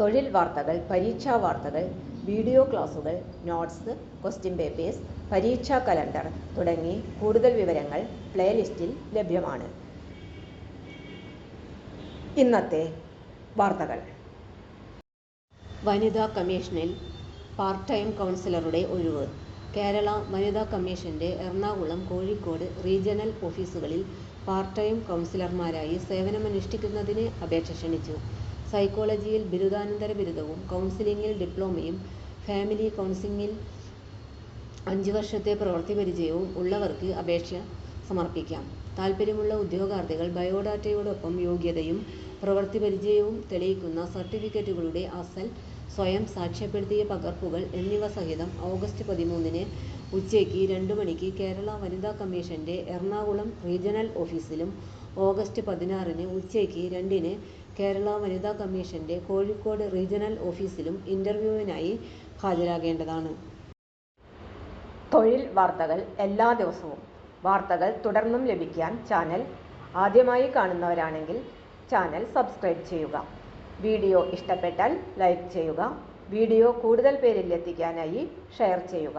തൊഴിൽ വാർത്തകൾ പരീക്ഷാ വാർത്തകൾ വീഡിയോ ക്ലാസുകൾ നോട്ട്സ് ക്വസ്റ്റ്യൻ പേപ്പേഴ്സ് പരീക്ഷാ കലണ്ടർ തുടങ്ങി കൂടുതൽ വിവരങ്ങൾ പ്ലേലിസ്റ്റിൽ ലഭ്യമാണ്. ഇന്നത്തെ വാർത്തകൾ. വനിതാ കമ്മീഷനിൽ പാർട്ട് ടൈം കൗൺസിലറുടെ ഒഴിവ്. കേരള വനിതാ കമ്മീഷന്റെ എറണാകുളം കോഴിക്കോട് റീജിയണൽ ഓഫീസുകളിൽ പാർട്ട് ടൈം കൗൺസിലർമാരായി സേവനമനുഷ്ഠിക്കുന്നതിന് അപേക്ഷ ക്ഷണിച്ചു. സൈക്കോളജിയിൽ ബിരുദാനന്തര ബിരുദവും കൗൺസിലിംഗിൽ ഡിപ്ലോമയും ഫാമിലി കൗൺസിലിംഗിൽ അഞ്ച് വർഷത്തെ പ്രവൃത്തി പരിചയവും ഉള്ളവർക്ക് അപേക്ഷ സമർപ്പിക്കാം. താൽപ്പര്യമുള്ള ഉദ്യോഗാർത്ഥികൾ ബയോഡാറ്റയോടൊപ്പം യോഗ്യതയും പ്രവൃത്തി പരിചയവും തെളിയിക്കുന്ന സർട്ടിഫിക്കറ്റുകളുടെ അസൽ സ്വയം സാക്ഷ്യപ്പെടുത്തിയ പകർപ്പുകൾ എന്നിവ സഹിതം ഓഗസ്റ്റ് പതിമൂന്നിന് ഉച്ചയ്ക്ക് രണ്ട് മണിക്ക് കേരള വനിതാ കമ്മീഷന്റെ എറണാകുളം റീജിയണൽ ഓഫീസിലും ഓഗസ്റ്റ് പതിനാറിന് ഉച്ചയ്ക്ക് രണ്ടിന് കേരള വനിതാ കമ്മീഷന്റെ കോഴിക്കോട് റീജിയണൽ ഓഫീസിലും ഇന്റർവ്യൂവിനായി ഹാജരാകേണ്ടതാണ്. തൊഴിൽ വാർത്തകൾ എല്ലാ ദിവസവും. വാർത്തകൾ തുടർന്നും ലഭിക്കാൻ ചാനൽ ആദ്യമായി കാണുന്നവരാണെങ്കിൽ ചാനൽ സബ്സ്ക്രൈബ് ചെയ്യുക. വീഡിയോ ഇഷ്ടപ്പെട്ടാൽ ലൈക്ക് ചെയ്യുക. വീഡിയോ കൂടുതൽ പേരിൽ എത്തിക്കാനായി ഷെയർ ചെയ്യുക.